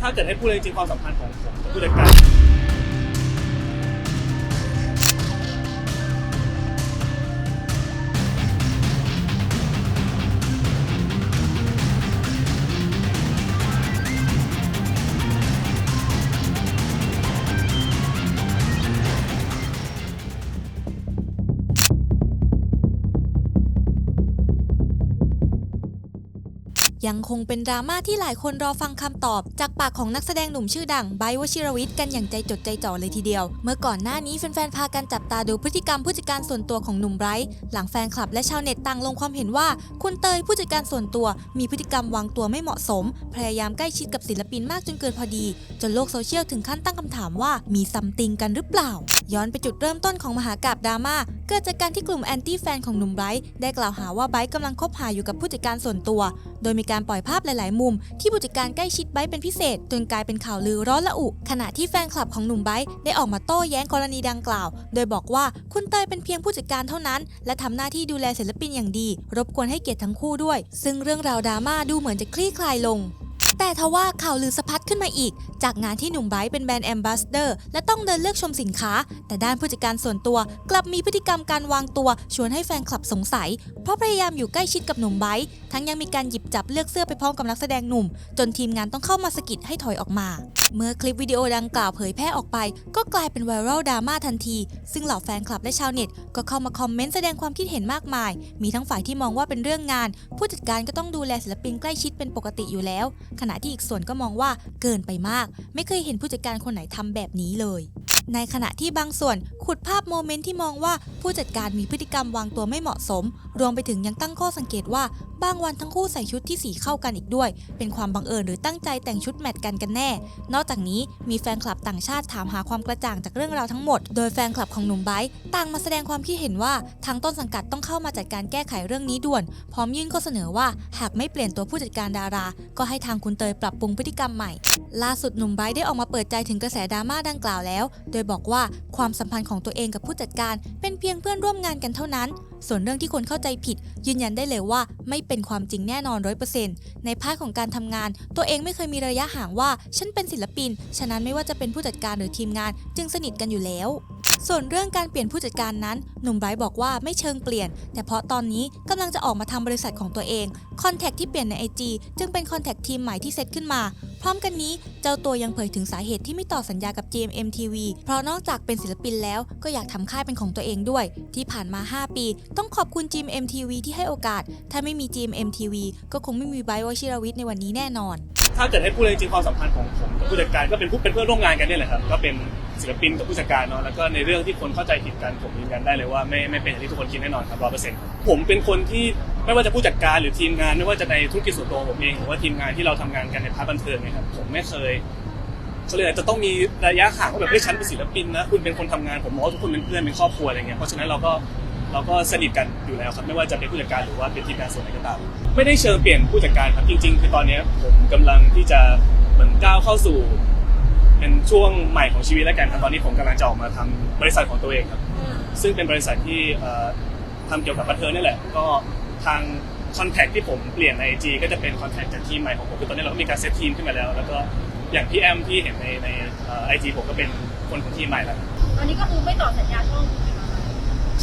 ถ้าเกิดให้พูดเลยจริงๆความสัมพันธ์ของผมกับผู้จัดการ ยังคงเป็นดราม่าที่หลายคนรอฟังคำตอบ จากปากของนักแสดงหนุ่มชื่อดังไบร์วชิรวิทย์กันอย่างใจจดใจจ่อเลยทีเดียว เมื่อก่อนหน้านี้แฟนๆพากันจับตาดูพฤติกรรมผู้จัดการส่วนตัวของหนุ่มไบรท์หลังแฟนคลับและชาวเน็ตต่างลงความเห็นว่า คุณเตยผู้จัดการส่วนตัว มีพฤติกรรมวางตัวไม่เหมาะสม พยายามใกล้ชิดกับศิลปินมากจนเกินพอดี จนโลกโซเชียลถึงขั้นตั้งคำถามว่ามีซัมติงกันหรือเปล่า ย้อนไปจุดเริ่มต้นของมหากราบดราม่าเกิดจากการที่กลุ่มแอนตี้แฟนของหนุ่มไบรท์ได้กล่าวหาว่าไบรท์กำลังคบหาอยู่กับผู้จัดการส่วนตัว โดยมีการปล่อยภาพหลาย ๆ มุม ที่ผู้จัดการใกล้ชิดไบรท์เป็นพิเศษ จนกลายเป็นข่าวลือร้อนระอุ ขณะที่แฟนคลับของหนุ่มไบรท์ได้ออกมาโต้แย้งกรณีดังกล่าว โดยบอกว่าคุณเตยเป็นเพียงผู้จัดการเท่านั้น และทำหน้าที่ดูแลศิลปินอย่างดี รบกวนให้เกียรติทั้งคู่ด้วย ซึ่งเรื่องราวดราม่าดูเหมือนจะคลี่คลายลง แต่ทว่าข่าวลือสะพัดขึ้นมาอีก จากงานที่หนุ่มไบรท์เป็นแบรนด์แอมบาสเดอร์และต้องเดินเลือกชมสินค้า แต่ด้านผู้จัดการส่วนตัวกลับมีพฤติกรรมการวางตัว ชวนให้แฟนคลับสงสัย เพราะพยายามอยู่ใกล้ชิดกับหนุ่มไบร์ทั้งยังมีการหยิบจับเลือกเสื้อไปพร้อมกับนักแสดงหนุ่ม จนทีมงานต้องเข้ามาสกิดให้ถอยออกมา เมื่อคลิปวิดีโอดังกล่าวเผยแพร่ออกไป ก็กลายเป็นไวรัลดราม่าทันที ซึ่งเหล่าแฟนคลับและชาวเน็ต ก็เข้ามาคอมเมนต์แสดงความคิดเห็นมากมาย มีทั้งฝ่ายที่มองว่าเป็นเรื่องงาน ผู้จัดการก็ต้องดูแลศิลปินใกล้ชิดเป็นปกติอยู่แล้ว ขณะที่อีกส่วนก็มองว่าเกินไปมาก ไม่เคยเห็นผู้จัดการคนไหนทำแบบนี้เลยในขณะที่บางส่วนขุดภาพโมเมนต์ที่มองว่าผู้จัดการมีพฤติกรรมวางตัวไม่เหมาะสม รวมไปถึงยังตั้งข้อสังเกตว่า บางวันทั้งคู่ใส่ชุดที่สีเข้ากันอีกด้วย เป็นความบังเอิญหรือตั้งใจแต่งชุดแมทกันกันแน่ นอกจากนี้มีแฟนคลับต่างชาติถามหาความกระจ่างจากเรื่องราวทั้งหมด โดยแฟนคลับของหนุ่มไบร์ต่างมาแสดงความคิดเห็นว่าทางต้นสังกัดต้องเข้ามาจัดการแก้ไขเรื่องนี้ด่วน พร้อมยื่นข้อเสนอว่าหากไม่เปลี่ยนตัวผู้จัดการดารา ก็ให้ทางคุณเตยปรับปรุงพฤติกรรมใหม่ ล่าสุดหนุ่มไบรท์ได้ออกมาเปิดใจถึงกระแสดราม่าดังกล่าวแล้วโดยบอกว่าความสัมพันธ์ของตัวเองกับผู้จัดการ เป็นเพียงเพื่อนร่วมงานกันเท่านั้น ส่วนเรื่องที่คนเข้าใจผิด ยืนยันได้เลยว่าไม่เป็นความจริงแน่นอนร้อยเปอร์เซ็นต์ในพาร์ทของการทำงาน ตัวเองไม่เคยมีระยะห่างว่า ฉันเป็นศิลปิน ฉะนั้นไม่ว่าจะเป็นผู้จัดการหรือทีมงาน จึงสนิทกันอยู่แล้ว ส่วนเรื่องการเปลี่ยนผู้จัดการนั้น หนุ่มไบรท์บอกว่าไม่เชิงเปลี่ยน แต่เพราะตอนนี้กำลังจะออกมาทำบริษัทของตัวเองคอนแทคที่เปลี่ยนใน IG จึงเป็นคอนแทคทีมใหม่ที่เซตขึ้นมา พร้อมกันนี้เจ้าตัวยังเผยถึงสาเหตุที่ไม่ต่อสัญญากับ GMM TV เพราะนอกจากเป็นศิลปินแล้วก็อยากทำค่ายเป็นของตัวเองด้วย ที่ผ่านมา 5 ปี ต้องขอบคุณ GMM TV ที่ให้โอกาส ถ้าไม่มี GMM TV ก็คงไม่มีไบรท์วชิรวิทย์ในวันนี้แน่นอน ถ้าเกิดให้พูดเลยจริงความสัมพันธ์ของผมกับผู้จัดการก็เป็นผู้เป็นเพื่อนร่วมงานกันนี่แหละครับก็เป็น ศิลปินกับผู้จัดการเนาะแล้วก็ในเรื่องที่คนเข้าใจผิดกันผมยืนยันได้เลยว่าไม่ไม่เป็นอย่างที่ทุกคนคิดแน่นอนครับร้อยเปอร์เซ็นต์ผมเป็นคนที่ไม่ว่าจะผู้จัดการหรือทีมงานไม่ว่าจะในธุรกิจส่วนตัวผมเองหรือว่าทีมงานที่เราทำงานกันในพาร์ทบันเทิงเนี่ยครับผมไม่เคยเขาเรียกอะไรจะต้องมีระยะห่างว่าแบบเฮ้ยฉันเป็นศิลปินนะคุณเป็นคนทำงานผมมองว่าทุกคนเป็นเพื่อนเป็นครอบครัวอะไรเงี้ยเพราะฉะนั้นเราก็เราก็สนิทกันอยู่แล้วครับไม่ว่าจะเป็นผู้จัดการหรือว่าเป็นทีมงานส่วนไหนก็ตามไม่ได้เชิงเปลี่ยนผู้จัดการครับจริง ๆ คือตอนนี้ผมกำลังที่จะเหมือนก้าวเข้าสู่ เป็นช่วงใหม่ของชีวิตแล้วกันครับตอนนี้ผมกำลังจะออกมาทำบริษัทของตัวเองครับ ซึ่งเป็นบริษัทที่เอ่อทำเกี่ยวกับบันเทิงนี่แหละ ก็ทางคอนแทคที่ผมเปลี่ยนใน IG ก็จะเป็นคอนแทคจากทีมใหม่ของผมคือตอนนี้เราก็มีการเซตทีมขึ้นมาแล้ว แล้วก็อย่างพี่แอมที่เห็นในในไอจีผมก็เป็นคนของทีมใหม่แล้วตอนนี้ก็คือไม่ต่อสัญญาช่อง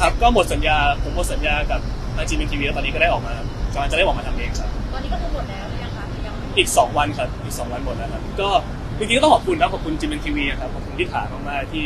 ครับ ก็หมดสัญญาผมหมดสัญญากับไอจีเป็นทีวีแล้วตอนนี้ก็ได้ออกมากำลังจะได้ออกมาทำเองครับ ตอนนี้ก็คือหมดแล้วหรือยังคะหรือยังไม่อีก 2 วันครับอีก 2 วันหมดแล้วครับก็ จริงๆก็ต้องขอบคุณนะขอบคุณจิมเอ็มทีวีครับขอบคุณพิธามากๆที่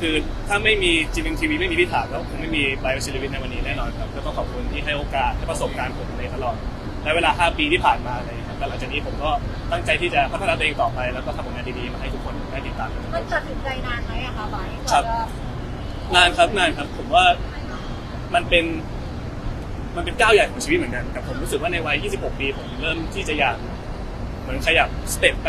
คือถ้าไม่มีจิมเอ็มทีวีไม่มีพิธาก็คงไม่มีไบโอชิลวิทในวันนี้แน่นอนครับก็ต้องขอบคุณที่ให้โอกาสให้ประสบการณ์ผมในตลอดในเวลา 5 ปีที่ผ่านมาเลยครับแต่หลังจากนี้ผมก็ตั้งใจที่จะพัฒนาตัวเองต่อไป แล้วก็ทำผลงานดีๆมาให้ทุกคนได้ติดตามกันมันตัดสินใจนานไหมอะคะไบร์ทครับกว่าจะนานครับนานครับ ผมว่ามันเป็นมันเป็นก้าวใหญ่ของชีวิตเหมือนกันแต่ผมรู้สึกว่าในวัย 26 ปี ผมเริ่มที่จะอยากเหมือนขยับสเต็ปไป